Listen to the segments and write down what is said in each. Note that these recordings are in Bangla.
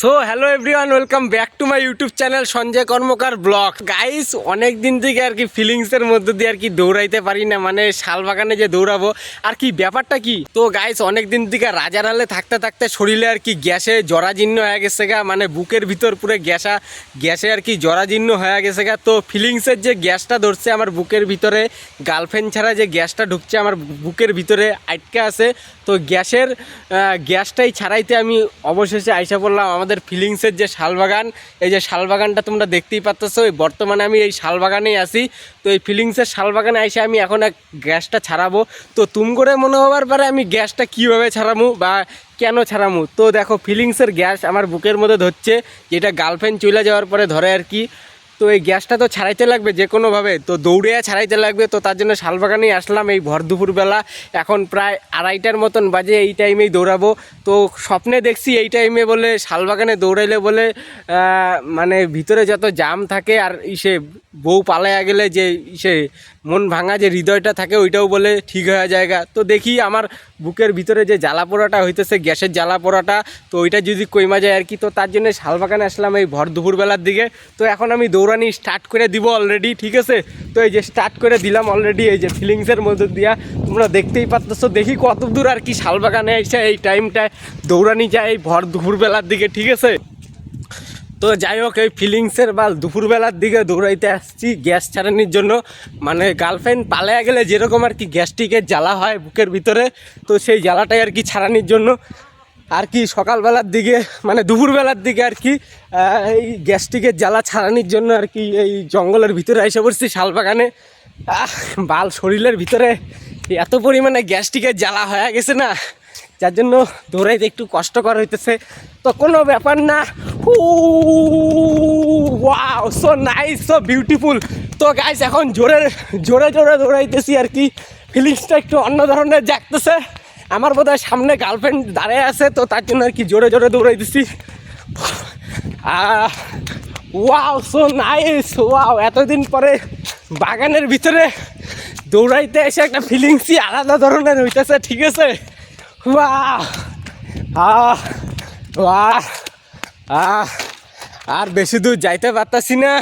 So hello everyone welcome back to my YouTube channel Sanjay Karmakar vlog guys অনেক দিন থেকে আর কি ফিলিংসের মধ্যে দিয়ে আর কি দৌড়াইতে পারি না মানে শালবাগানে যে দৌড়াবো, আর কি ব্যাপারটা কি? তো গাইস অনেক দিন থেকে রাজারালে থাকতে থাকতে শরীরে আর কি গ্যাসে জরাজীর্ণ হয়ে গেছে গা মানে বুকের ভিতর পুরো গ্যাসা, গ্যাসে আর কি জরাজীর্ণ হয়ে গেছে গা। তো ফিলিংসের যে গ্যাসটা ধরছে আমার বুকের ভিতরে গার্লফ্রেন্ড ছাড়া যে গ্যাসটা ঢুকছে, আমার বুকের ভিতরে আটকে আছে। তো গ্যাসের গ্যাসটাই ছাড়াইতে আমি অবশেষে আইসা পড়লাম আমাদের ফিলিংসের যে শালবাগান। এই যে শালবাগানটা তোমরা দেখতেই এই বর্তমানে আমি এই শালবাগানেই আছি। তো এই ফিলিংসের শালবাগানে আইসে আমি এখন এক গ্যাসটা ছাড়াবো। তো তুম করে মনে হওয়ার পরে আমি গ্যাসটা কীভাবে ছাড়ামু বা কেন ছাড়ামু? তো দেখো, ফিলিংসের গ্যাস আমার বুকের মধ্যে ধরছে, যেটা গার্লফ্রেন্ড চলে যাওয়ার পরে ধরে আর কি। তো এই গ্যাসটা তো ছাড়াইতে লাগবে যে কোনোভাবে তো দৌড়ে ছাড়াইতে লাগবে, তো তার জন্য শালবাগানেই আসলাম এই ভর দুপুরবেলা। এখন প্রায় আড়াইটার মতন বাজে, এই টাইমেই দৌড়াবো। তো স্বপ্নে দেখছি এই টাইমে বলে শালবাগানে দৌড়াইলে বলে মানে ভিতরে যত জাম থাকে আর ইসে বউ পালাইয়া গেলে যে ইসে মন ভাঙা যে হৃদয়টা থাকে ওইটাও বলে ঠিক হয়ে জায়গা। তো দেখি আমার বুকের ভিতরে যে জ্বালা পোড়াটা হইতেছে, গ্যাসের জ্বালা পোড়াটা, তো ওইটা যদি কইমা যায় আর কি, তো তার জন্য শালবাগানে আসলাম এই ভর দুপুরবেলার দিকে। তো এখন আমি দৌড়ানি স্টার্ট করে দিব অলরেডি ঠিক আছে? তো এই যে স্টার্ট করে দিলাম অলরেডি এই যে ফিলিংসের মধ্যে দিয়া। তোমরা দেখতেই পাচ্ছ দেখি কত দূর আর কি শালবাগানে এসে এই টাইমটায় দৌড়ানি যায় এই ভর দুপুরবেলার দিকে, ঠিক আছে? তো যাই হোক, এই ফিলিংসের বা দুপুরবেলার দিকে দৌড়াইতে আসছি গ্যাস ছাড়ানির জন্য। মানে গার্লফ্রেন্ড পালায়া গেলে যেরকম আর কি গ্যাস্ট্রিকের জ্বালা হয় বুকের ভিতরে, তো সেই জ্বালাটাই আর কি ছাড়ানির জন্য। আর কি সকালবেলার দিকে মানে দুপুরবেলার দিকে আর কি এই গ্যাস্ট্রিকের জ্বালা ছাড়ানির জন্য আর কি এই জঙ্গলের ভিতরে এসে পড়ছি শালবাগানে। বাল শরীরের ভিতরে এত পরিমাণে গ্যাস্ট্রিকের জ্বালা হয়ে গেছে না, যার জন্য দৌড়াইতে একটু কষ্টকর হইতেছে। তো কোনো ব্যাপার না wow so nice so beautiful তো গাইস এখন জোরে জোরে জোরে দৌড়াইতেছি আর কি। ফিলিংসটা একটু অন্য ধরনের জাগতেছে। আমার বোধ সামনে গার্লফ্রেন্ড দাঁড়িয়ে আছে, তো তার জন্য আর কি জোরে জোরে দৌড়াইতেছি। ওয়াও সো নাইস ওয়াও এতদিন পরে বাগানের ভিতরে দৌড়াইতে এসে একটা ফিলিংসই আলাদা ধরনের হইতেছে, ঠিক আছে? আহ বাহ আহ আর বেশি দূর যাইতে পারতাছি না।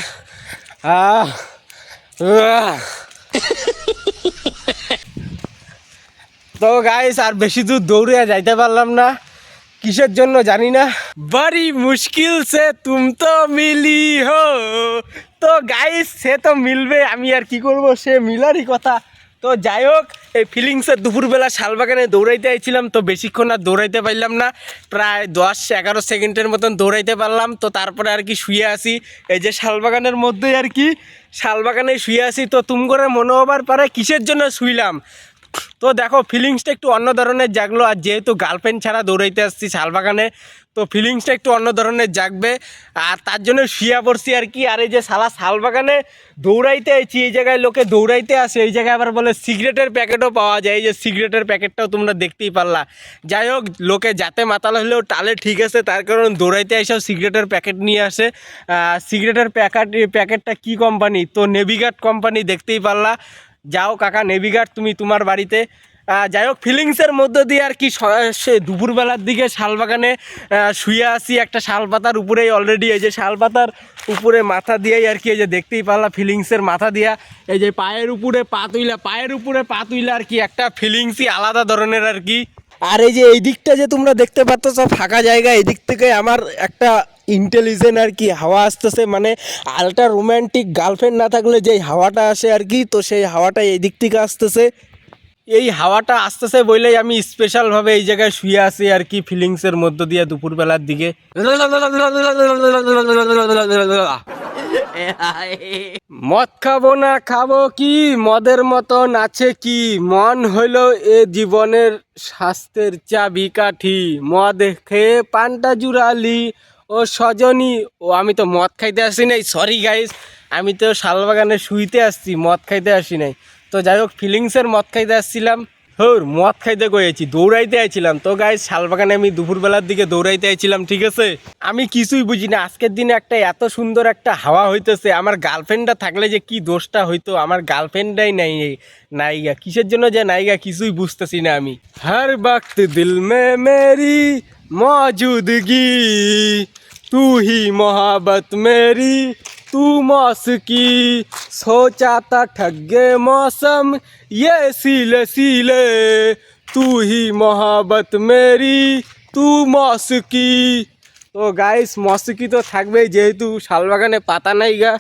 তো গাইস আর বেশি দূর দৌড়ে যাইতে পারলাম না। কিসের জন্য জানি না। বড়ি মুশকিল সে তুম তো মিলি হো। তো গাইস সে তো মিলবে, আমি আর কি করব? সে মিলারই কথা। তো যাই হোক, এই ফিলিংসের দুপুরবেলা শালবাগানে দৌড়াইতে আইছিলাম, তো বেশিক্ষণ আর দৌড়াইতে পারলাম না। প্রায় দশ এগারো সেকেন্ডের মতন দৌড়াইতে পারলাম, তো তারপরে আর কি শুয়ে আসি এই যে শালবাগানের মধ্যেই আর কি শালবাগানে শুয়ে আসি তো তুম করে মনে হবার পারে, কিসের জন্য শুইলাম? তো দেখো ফিলিংসটা একটু অন্য ধরনের জাগলো। আর যেহেতু গার্লফ্রেন্ড ছাড়া দৌড়াইতে আসছি শালবাগানে, তো ফিলিংসটা একটু অন্য ধরনের জাগবে। আর তার জন্য শুয়া পড়ছি আর কি। আর এই যে শালা শালবাগানে দৌড়াইতে আইছি, এই জায়গায় লোকে দৌড়াইতে আসে, এই জায়গায় আবার বলে সিগারেটের প্যাকেটও পাওয়া যায়। এই যে সিগারেটের প্যাকেটটাও তোমরা দেখতেই পারলা। যাই হোক, লোকে যাতে মাতাল হলেও টালে ঠিক আছে, তার কারণ দৌড়াইতে এসেও সিগারেটের প্যাকেট নিয়ে আসে। সিগারেটের প্যাকেট প্যাকেটটা কি কোম্পানি তো নেভিগার্ড কোম্পানি দেখতেই পারলা। যাও কাকা নেভিগার্ড তুমি তোমার বাড়িতে। যাই হোক ফিলিংসের মধ্য দিয়ে আর কি দুপুরবেলার দিকে শালবাগানে শুয়ে আসি একটা শালপাতার উপরেই অলরেডি এই যে শালপাতার উপরে মাথা দিয়েই আর কি এই যে দেখতেই পারলা ফিলিংসের মাথা দিয়া। এই যে পায়ের উপরে পা তুইলা, পায়ের উপরে পা তুইলা আর কি একটা ফিলিংসই আলাদা ধরনের আর কি। আর এই যে এই দিকটা যে তোমরা দেখতে পাচ্ছ সব ফাঁকা জায়গা, এই দিক থেকে আমার একটা ইন্টেলিজেন্ট আর কি, হাওয়া আসতেছে মানে আলট্রা রোম্যান্টিক গার্লফ্রেন্ড না থাকলে যেই হাওয়াটা আসে আর কি, তো সেই হাওয়াটা এই দিক থেকে আসতেছে। এই হাওয়াটা আসতেছে বলেই আমি স্পেশালভাবে এই জায়গায় শুয়ে আছি আর কি ফিলিংসের মধ্য দিয়ে দুপুরবেলার দিকে। মদ খাব না খাব কি, মদের মতন আছে কি, মন হইল এ জীবনের স্বাস্থ্যের চাবি কাঠি মদ খেয়ে পানটা জুড়ালি ও সজনী, ও আমি তো মদ খাইতে আসি নাই সরি গাইস আমি তো শালবাগানে শুইতে আসছি, মদ খাইতে আসি নাই। তো যাই হোক ফিলিংসের মদ খাইতে আসছিলাম। হোর, মদ খাইতে গেছি দৌড়াইতে আইছিলাম। তো গায়ে শালবাগানে আমি দুপুরবেলার দিকে দৌড়াইতে আইছিলাম, ঠিক আছে? আমি কিছুই বুঝি না। আজকের দিনে একটা এত সুন্দর একটা হাওয়া হইতেছে। আমার গার্লফ্রেন্ডটা থাকলে যে কি দোষটা হইতো? আমার গার্লফ্রেন্ডটাই নাই নাইগা কিসের জন্য যে নাইগা কিছুই বুঝতেছি না আমি। হর বক্ত দিল মে মেরি, মজুদগি, তুই মহাবত মেরি। तू मौसकी सोचा था ठगे मौसम ये सीले सीले तू ही मोहब्बत मेरी तू मौसकी তো গাইস মস্কি তো থাকবেই যেহেতু শালবাগানে পাতা নাই গা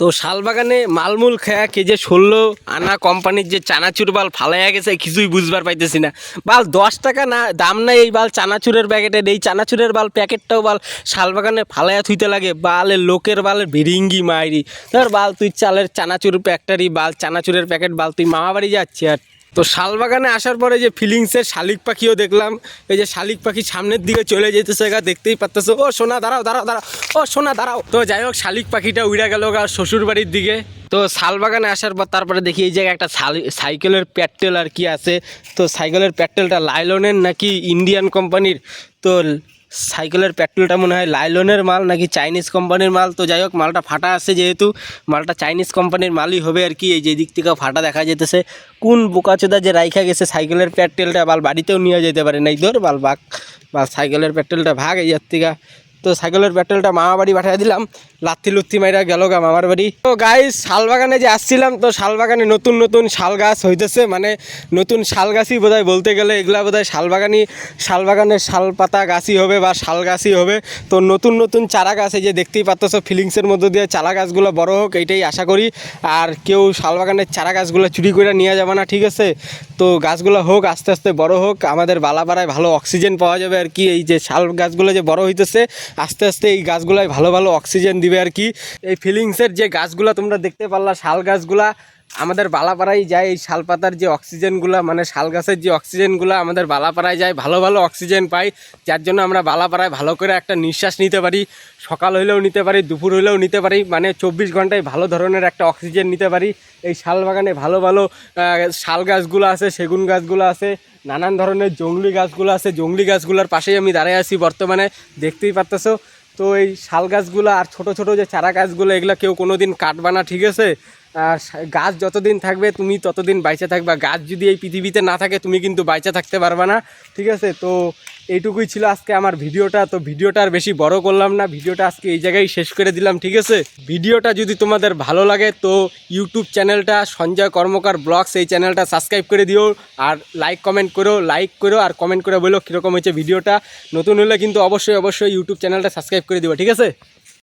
তো শালবাগানে মালমূল খেয়া কে যে ষোলো আনা কোম্পানির যে চানাচুর বাল ফালাইয়া গেছে, কিছুই বুঝবার পাইতেছি না। বাল দশ টাকা না দাম নাই এই বাল চানাচুরের প্যাকেটের, এই চানাচুরের বাল প্যাকেটটাও বাল শালবাগানে ফালাইয়া থুইতে লাগে। বালের লোকের বালের ভিরিঙ্গি মাইরি। ধর বাল তুই চালের চানাচুর প্যাকটারি বাল চানাচুরের প্যাকেট বাল তুই মামাবাড়ি যাচ্ছি আর তো শালবাগানে আসার পরে যে ফিলিংসের শালিক পাখিও দেখলাম, এই যে শালিক পাখি সামনের দিকে চলে যেতেছে গা, দেখতেই পারতেছে। ও সোনা, দাঁড়াও দাঁড়াও দাঁড়াও, ও সোনা, দাঁড়াও। তো যাই হোক, শালিক পাখিটা উড়ে গেল গা শ্বশুর বাড়ির দিকে। তো শালবাগানে আসার পর তারপরে দেখি এই জায়গায় একটা সাইকেলের প্যাটেল আর কি আছে। তো সাইকেলের প্যাটেলটা লাইলনের নাকি ইন্ডিয়ান কোম্পানির তো সাইকেলের পেট্রোলটা মনে হয় লাইলনের মাল নাকি চাইনিজ কোম্পানির মাল। তো যাই হোক, মালটা ফাটা আছে যেহেতু, মালটা চাইনিজ কোম্পানির মালই হবে আর কি। এই যে দিক থেকে ফাটা দেখা যেতেছে। কোন বোকাচোদা যে রাইখা গেছে সাইকেলের পেট্রোলটা বাল বাড়িতেও নিয়ে যেতে পারে নাই। ধর বাল বাক বা সাইকেলের পেট্রোলটা ভাগ, এই থেকে। তো সাইকেলের পেট্রোলটা মামা বাড়ি পাঠিয়ে দিলাম। লাত্তি লুত্তি মাইরা গেল গা মামার বাড়ি। তো গাইস শালবাগানে যে আসছিলাম, তো শালবাগানে নতুন নতুন শাল গাছ হইতেছে। মানে নতুন শাল গাছই বোধহয় বলতে গেলে এগুলা বোধহয় শালবাগানই, শালবাগানের শাল পাতা গাছই হবে বা শাল গাছই হবে। তো নতুন নতুন চারা গাছ এই যে দেখতেই পাচ্ছ ফিলিংসের মধ্যে দিয়ে চারা গাছগুলো বড় হোক, এইটাই আশা করি। আর কেউ শালবাগানের চারা গাছগুলো চুরি করে নিয়ে যাবে না, ঠিক আছে? তো গাছগুলো হোক, আস্তে আস্তে বড় হোক, আমাদের বালাপাড়ায় ভালো অক্সিজেন পাওয়া যাবে আর কি। এই যে শাল গাছগুলো যে বড় হইতেছে, আস্তে আস্তে এই গাছগুলোয় ভালো ভালো অক্সিজেন দিবে আর কি। এই ফিলিংসের যে গাছগুলো তোমরা দেখতে পারলা, শাল গাছগুলা, আমাদের বালাপাড়ায় যায় এই শালপাতার যে অক্সিজেনগুলো মানে শাল গাছের যে অক্সিজেনগুলো আমাদের বালাপাড়ায় যায়, ভালো ভালো অক্সিজেন পাই। যার জন্য আমরা বালাপাড়ায় ভালো করে একটা নিঃশ্বাস নিতে পারি, সকাল হইলেও নিতে পারি, দুপুর হইলেও নিতে পারি মানে চব্বিশ ঘন্টায় ভালো ধরনের একটা অক্সিজেন নিতে পারি। এই শাল বাগানে ভালো ভালো শাল গাছগুলো আছে, সেগুন গাছগুলো আছে, নানান ধরনের জংলি গাছগুলো আছে, জংলি গাছগুলোর পাশেই আমি দাঁড়িয়ে আছি বর্তমানে, দেখতেই পারতেছো। তো এই শাল গাছগুলো আর ছোট ছোট যে চারা গাছগুলো, এগুলো কেউ কোনো দিন কাটবা না, ঠিক আছে? গাছ যতদিন থাকবে, তুমি ততদিন বাইচে থাকবা। গাছ যদি এই পৃথিবীতে না থাকে, তুমি কিন্তু বাইচে থাকতে পারবা না। ঠিক আছে? তো এইটুকুই ছিল আজকে আমার ভিডিওটা। তো ভিডিওটা আর বেশি বড় করলাম না। ভিডিওটা আজকে এই জায়গায় শেষ করে দিলাম, ঠিক আছে? ভিডিওটা যদি তোমাদের ভালো লাগে, তো ইউটিউব চ্যানেলটা সঞ্জয় কর্মকার ব্লগস, এই চ্যানেলটা সাবস্ক্রাইব করে দিও। আর লাইক কমেন্ট করো লাইক করো, আর কমেন্ট করে বলো কীরকম হয়েছে ভিডিওটা। নতুন হলে কিন্তু অবশ্যই অবশ্যই ইউটিউব চ্যানেলটা সাবস্ক্রাইব করে দিও ঠিক আছে?